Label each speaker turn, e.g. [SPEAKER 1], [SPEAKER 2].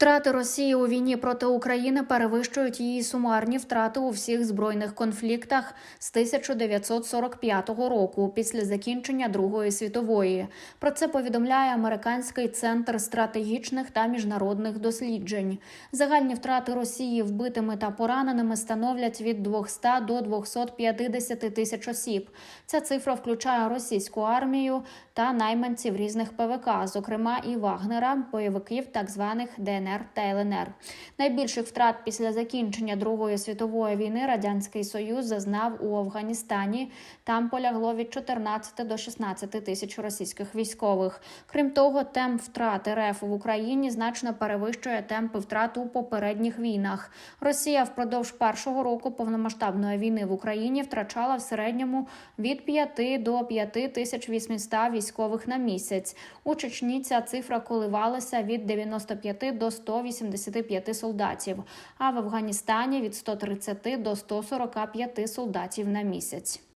[SPEAKER 1] Втрати Росії у війні проти України перевищують її сумарні втрати у всіх збройних конфліктах з 1945 року після закінчення Другої світової. Про це повідомляє американський центр стратегічних та міжнародних досліджень. Загальні втрати Росії вбитими та пораненими становлять від 200 до 250 тисяч осіб. Ця цифра включає російську армію та найманців різних ПВК, зокрема і Вагнера, бойовиків так званих ДНР та ЛНР. Найбільших втрат після закінчення Другої світової війни радянський союз зазнав у Афганістані. Там полягло від 14 до 16 тисяч російських військових. Крім того, темп втрат РФ в Україні значно перевищує темпи втрат у попередніх війнах. Росія впродовж першого року повномасштабної війни в Україні втрачала в середньому від 5 до 5 тисяч 800 військових на місяць. У Чечні ця цифра коливалася від 95 до 185 солдатів, а в Афганістані від 130 до 145 солдатів на місяць.